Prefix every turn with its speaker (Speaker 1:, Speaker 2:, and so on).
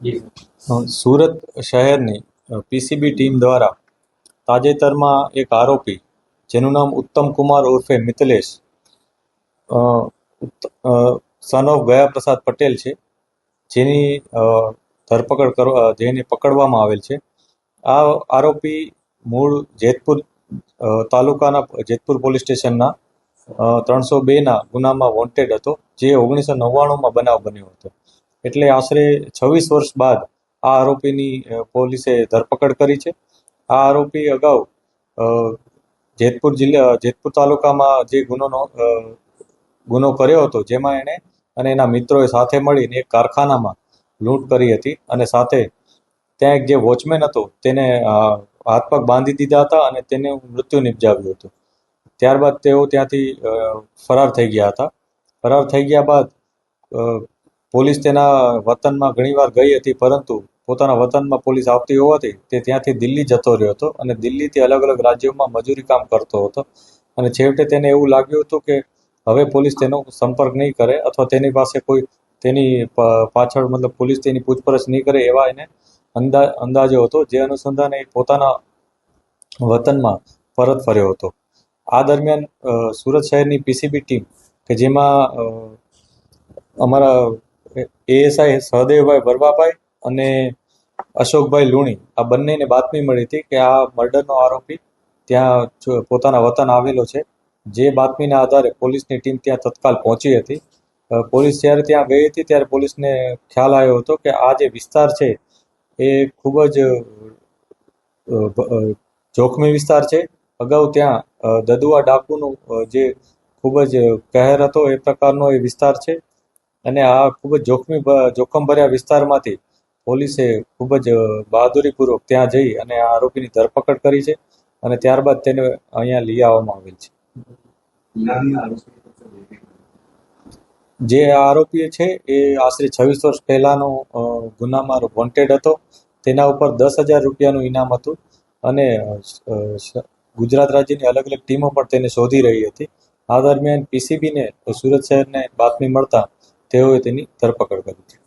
Speaker 1: સુરત શહેરની PCB team દ્વારા તાજેતરમાં એક આરોપી, જેનું નામ ઉત્તમ કુમાર ઉર્ફે મિતલેશ સન ઓફ ગયા પ્રસાદ પટેલ છે, જેની ધરપકડ કરવા, જેને પકડવામાં આવેલ છે. આ આરોપી મૂળ જેતપુર તાલુકાના, જેતપુર પોલીસ સ્ટેશનના ત્રણસો બેના ગુનામાં વોન્ટેડ હતો, જે ઓગણીસો નવ્વાણુંમાં બનાવ બન્યો હતો. એટલે આશરે છવ્વીસ વર્ષ બાદ આ આરોપીની પોલીસે ધરપકડ કરી છે. આ આરોપી અગાઉ જેતપુર જિલ્લા, જેતપુર તાલુકામાં જે ગુનો ગુનો કર્યો હતો, જેમાં એણે અને એના મિત્રોએ સાથે મળીને એક કારખાનામાં લૂંટ કરી હતી અને સાથે ત્યાં એક જે વોચમેન હતો, તેને હાથ પગ બાંધી દીધા હતા અને તેને મૃત્યુ નિપજાવ્યું હતું. ત્યારબાદ તેઓ ત્યાંથી ફરાર થઈ ગયા હતા. ફરાર થઈ ગયા બાદ પોલીસ તેના વતનમાં ઘણીવાર ગઈ હતી, પરંતુ પોતાના વતનમાં પોલીસ આવતી હોવાથી તે ત્યાંથી દિલ્હી જતો રહ્યો હતો અને દિલ્હીથી અલગ અલગ રાજ્યોમાં મજૂરી કામ કરતો હતો. અને છેવટે તેને એવું લાગ્યું હતું કે હવે પોલીસ તેનો સંપર્ક નહીં કરે અથવા તેની પાસે કોઈ તેની પાછળ મતલબ પોલીસ તેની પૂછપરછ નહીં કરે એવા એને અંદા, અંદાજો હતો, જે અનુસંધાને પોતાના વતનમાં પરત ફર્યો હતો. આ દરમિયાન સુરત શહેરની પીસીબી ટીમ કે જેમાં અમારા એએસઆઈ સહદેવભાઈ વરવાભાઈ અને અશોકભાઈ લુણી, આ બંનેને બાતમી મળી હતી કે આ મર્ડરનો આરોપી ત્યાં પોતાના વતન આવેલો છે. જે બાતમીના આધારે પોલીસની ટીમ ત્યાં તત્કાલ પહોંચી હતી. પોલીસ જ્યારે ત્યાં ગઈ હતી ત્યારે પોલીસને ખ્યાલ આવ્યો હતો કે આ જે વિસ્તાર છે એ ખૂબ જ જોખમી વિસ્તાર છે. અગાઉ ત્યાં દદુઆ ડાકુનું જે ખૂબ જ કહેર હતો એ પ્રકારનો એ વિસ્તાર છે. અને આ ખૂબ જ જોખમી જોખમભર્યા વિસ્તારમાંથી પોલીસે ખૂબ જ બહાદુરીપૂર્વક ત્યાં જઈ અને આ આરોપીની ધરપકડ કરી છે અને ત્યારબાદ તેને અહીંયા લઈ આવવામાં આવેલ છે. જે આરોપી છે એ આશરે છવ્વીસ વર્ષ પહેલાનો ગુનામાં વોન્ટેડ હતો. તેના ઉપર દસ હજાર રૂપિયાનું ઇનામ હતું અને ગુજરાત રાજ્યની અલગ અલગ ટીમો પણ તેને શોધી રહી હતી. આ દરમિયાન પીસીબીને સુરત શહેરને બાતમી મળતા તેઓએ તેની ધરપકડ કરી છે